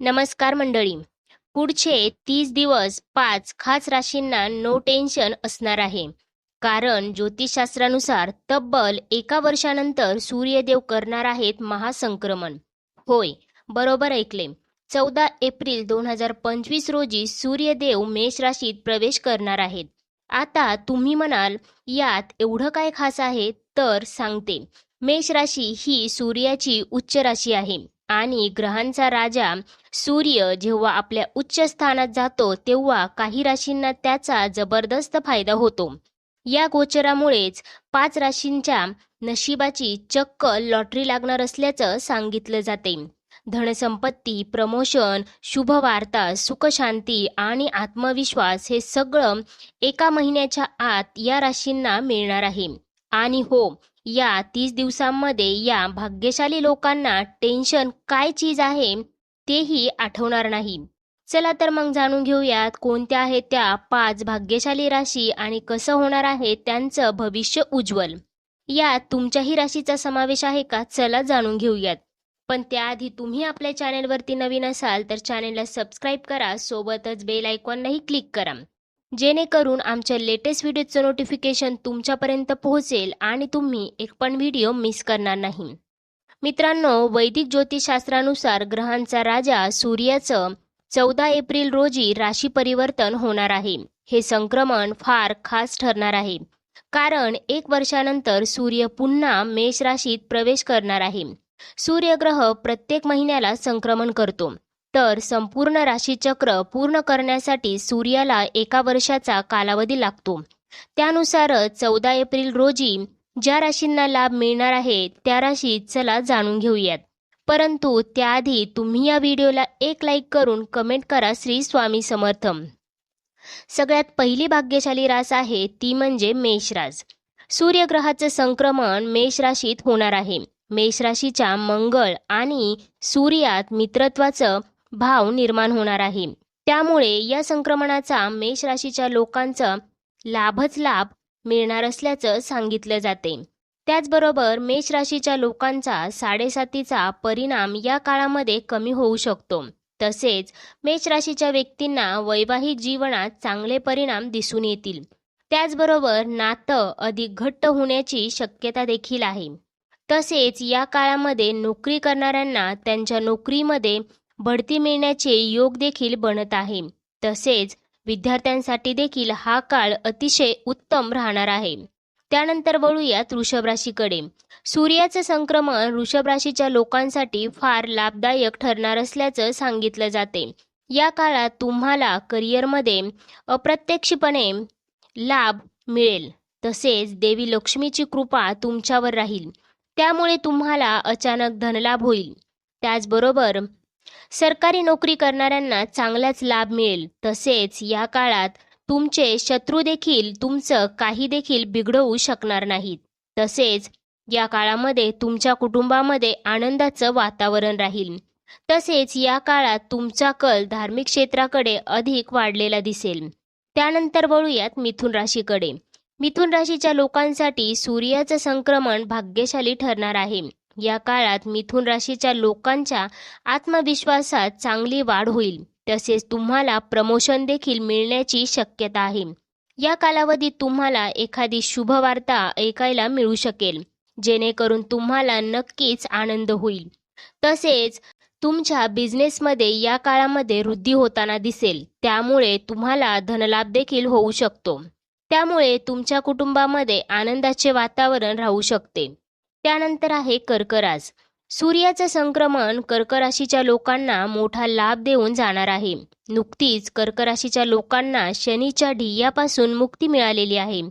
नमस्कार मंडळी. पुढचे तीस दिवस पाच खास राशींना नो टेन्शन असणार आहे. कारण ज्योतिषशास्त्रानुसार तब्बल एका वर्षानंतर सूर्यदेव करणार आहेत महासंक्रमण. होय बरोबर ऐकले. चौदा एप्रिल दोन हजार पंचवीस रोजी सूर्यदेव मेष राशीत प्रवेश करणार आहेत. आता तुम्ही म्हणाल यात एवढं काय खास आहे? तर सांगते. मेष राशी ही सूर्याची उच्च राशी आहे. आणि ग्रहांचा राजा सूर्य जेव्हा आपल्या उच्च स्थानात जातो तेव्हा काही राशींना त्याचा जबरदस्त फायदा होतो. या गोचरामुळेच पाच राशींच्या नशिबाची चक्क लॉटरी लागणार असल्याचं सांगितलं जाते. धनसंपत्ती प्रमोशन शुभवार्ता सुखशांती आणि आत्मविश्वास हे सगळं एका महिन्याच्या आत या राशींना मिळणार आहे. आणि हो या तीस दिवसांमध्ये या भाग्यशाली लोकांना टेन्शन काय चीज आहे तेही आठवणार नाही. चला तर मग जाणून घेऊयात कोणत्या आहेत त्या पाच भाग्यशाली राशी आणि कसं होणार आहे त्यांचं भविष्य उज्ज्वल. यात तुमच्याही राशीचा समावेश आहे का? चला जाणून घेऊयात. पण त्याआधी तुम्ही आपल्या चॅनेलवरती नवीन असाल तर चॅनेलला सबस्क्राईब करा सोबतच बेल आयकॉनलाही क्लिक करा. जेणेकरून आमच्या लेटेस्ट व्हिडिओचं नोटिफिकेशन तुमच्यापर्यंत पोहोचेल आणि तुम्ही एक पण व्हिडिओ मिस करणार नाही. मित्रांनो वैदिक ज्योतिषशास्त्रानुसार ग्रहांचा राजा सूर्याचं चौदा एप्रिल रोजी राशी परिवर्तन होणार आहे. हे संक्रमण फार खास ठरणार आहे. कारण एक वर्षानंतर सूर्य पुन्हा मेष राशीत प्रवेश करणार आहे. सूर्यग्रह प्रत्येक महिन्याला संक्रमण करतो. तर संपूर्ण राशीचक्र पूर्ण करण्यासाठी सूर्याला एका वर्षाचा कालावधी लागतो. त्यानुसारच चौदा एप्रिल रोजी ज्या राशींना लाभ मिळणार आहे त्या राशी चला जाणून घेऊयात. परंतु त्याआधी तुम्ही या व्हिडिओला एक लाईक करून कमेंट करा श्री स्वामी समर्थम सगळ्यात पहिली भाग्यशाली रास आहे ती म्हणजे मेषरास सूर्यग्रहाचं संक्रमण मेष राशीत होणार आहे. मेष राशीच्या मंगळ आणि सूर्यात मित्रत्वाचं भाव निर्माण होणार आहे. त्यामुळे या संक्रमणाचा मेष राशीच्या लोकांचा लाभच लाभ मिळणार असल्याचं सांगितलं जाते. त्याचबरोबर मेष राशीच्या लोकांचा साडेसातीचा परिणाम या काळामध्ये कमी होऊ शकतो. तसेच मेष राशीच्या व्यक्तींना वैवाहिक जीवनात चांगले परिणाम दिसून येतील. त्याचबरोबर नातं अधिक घट्ट होण्याची शक्यता देखील आहे. तसेच या काळामध्ये नोकरी करणाऱ्यांना त्यांच्या नोकरीमध्ये बढती मिळण्याचे योग देखील बनत आहे. तसेच विद्यार्थ्यांसाठी देखील हा काळ अतिशय उत्तम राहणार आहे. त्यानंतर वळूयात वृषभ राशीकडे सूर्याचं संक्रमण वृषभ राशीच्या लोकांसाठी फार लाभदायक ठरणार असल्याचं सांगितलं जाते. या काळात तुम्हाला करिअरमध्ये अप्रत्यक्षपणे लाभ मिळेल. तसेच देवी लक्ष्मीची कृपा तुमच्यावर राहील. त्यामुळे तुम्हाला अचानक धनलाभ होईल. त्याचबरोबर सरकारी नोकरी करणाऱ्यांना चांगलाच लाभ मिळेल. तसेच या काळात तुमचे शत्रू देखील तुमचं काही देखील बिघडवू शकणार नाहीत. तसेच या काळामध्ये तुमच्या कुटुंबामध्ये आनंदाचं वातावरण राहील. तसेच या काळात तुमचा कल धार्मिक क्षेत्राकडे अधिक वाढलेला दिसेल. त्यानंतर वळूयात मिथुन राशीकडे. मिथुन राशीच्या लोकांसाठी सूर्याचं संक्रमण भाग्यशाली ठरणार आहे. या काळात मिथुन राशीच्या लोकांच्या आत्मविश्वासात चांगली वाढ होईल. तसेच तुम्हाला प्रमोशन देखील मिळण्याची शक्यता आहे. या कालावधीत तुम्हाला एखादी शुभवार्ता ऐकायला मिळू शकेल जेणेकरून तुम्हाला नक्कीच आनंद होईल. तसेच तुमच्या बिझनेसमध्ये या काळामध्ये वृद्धी होताना दिसेल त्यामुळे तुम्हाला धनलाभ देखील होऊ शकतो. त्यामुळे तुमच्या कुटुंबामध्ये आनंदाचे वातावरण राहू शकते. त्यानंतर आहे कर्करास सूर्याचं संक्रमण कर्कराशीच्या लोकांना मोठा लाभ देऊन जाणार आहे. नुकतीच कर्कराशीच्या लोकांना शनीच्या ढियापासून मुक्ती मिळालेली आहे.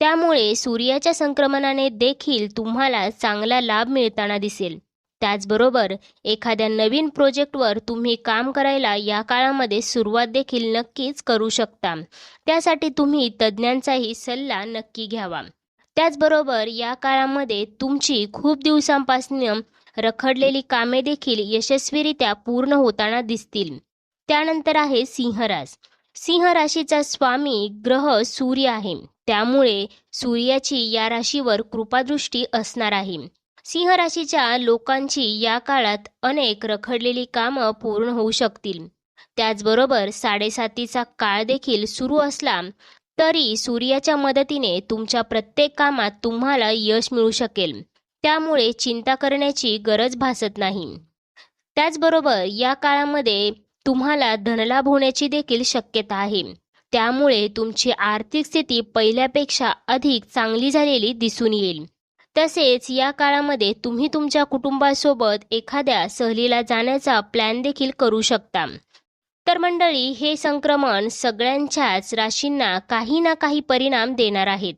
त्यामुळे सूर्याच्या संक्रमणाने देखील तुम्हाला चांगला लाभ मिळताना दिसेल. त्याचबरोबर एखाद्या नवीन प्रोजेक्टवर तुम्ही काम करायला या काळामध्ये सुरुवात देखील नक्कीच करू शकता. त्यासाठी तुम्ही तज्ज्ञांचाही सल्ला नक्की घ्यावा. त्याचबरोबर या काळामध्ये तुमची खूप दिवसांपासून रखडलेली कामे देखील यशस्वीरित्या पूर्ण होताना दिसतील. त्यानंतर आहे सिंहरास सिंह राशीचा स्वामी ग्रह सूर्य आहे. त्यामुळे सूर्याची या राशीवर कृपादृष्टी असणार आहे. सिंह राशीच्या लोकांची या काळात अनेक रखडलेली कामं पूर्ण होऊ शकतील. त्याचबरोबर साडेसातीचा काळ देखील सुरू असला तरी सूर्याच्या मदतीने तुमच्या प्रत्येक कामात तुम्हाला यश मिळू शकेल. त्यामुळे चिंता करण्याची गरज भासत नाही. त्याचबरोबर या काळामध्ये तुम्हाला धनलाभ होण्याची देखील शक्यता आहे. त्यामुळे तुमची आर्थिक स्थिती पहिल्यापेक्षा अधिक चांगली झालेली दिसून येईल. तसेच या काळामध्ये तुम्ही तुमच्या कुटुंबासोबत एखाद्या सहलीला जाण्याचा प्लॅन देखील करू शकता. तर मंडळी हे संक्रमण सगळ्यांच्याच राशींना काही ना काही परिणाम देणार आहेत.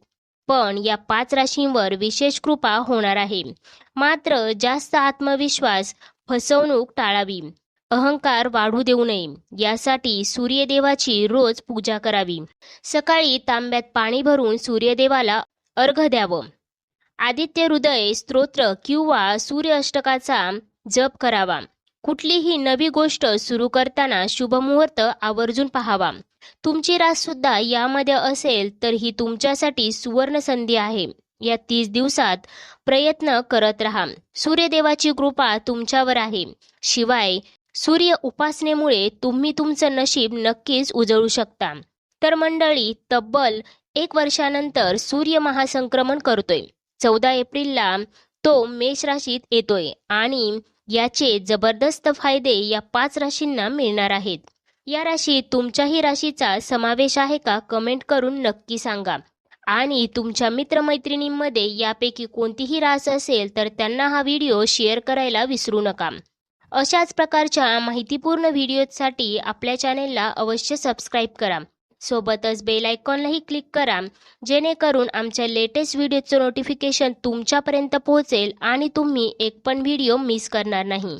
पण या पाच राशींवर विशेष कृपा होणार आहे. मात्र जास्त आत्मविश्वास फसवणूक टाळावी. अहंकार वाढू देऊ नये. यासाठी सूर्यदेवाची रोज पूजा करावी. सकाळी तांब्यात पाणी भरून सूर्यदेवाला अर्घ द्यावं. आदित्य हृदय स्तोत्र किंवा सूर्य अष्टकाचा जप करावा. कुठलीही नवी गोष्ट सुरू करताना शुभमुहूर्त आवर्जून पाहावा. तुमची रास सुद्धा यामध्ये असेल तर ही तुमच्यासाठी सुवर्ण संधी आहे. या तीस दिवसात प्रयत्न करत राहा. सूर्यदेवाची कृपा तुमच्यावर आहे. शिवाय सूर्य उपासनेमुळे तुम्ही तुमचं नशीब नक्कीच उजळू शकता. तर मंडळी तब्बल एक वर्षानंतर सूर्य महासंक्रमण करतोय. चौदा एप्रिलला तो मेष राशीत येतोय आणि याचे जबरदस्त फायदे या पाच राशींना मिळणार आहेत. या राशीत तुमच्याही राशीचा समावेश आहे का? कमेंट करून नक्की सांगा. आणि तुमच्या मित्रमैत्रिणींमध्ये यापैकी कोणतीही रास असेल तर त्यांना हा व्हिडिओ शेअर करायला विसरू नका. अशाच प्रकारच्या माहितीपूर्ण व्हिडिओसाठी आपल्या चॅनेलला अवश्य सबस्क्राईब करा. सोबतच बेल आयकॉनलाही क्लिक करा जेणेकरून आमच्या लेटेस्ट व्हिडिओचं नोटिफिकेशन तुमच्यापर्यंत पोहोचेल आणि तुम्ही एक पण व्हिडिओ मिस करणार नाही.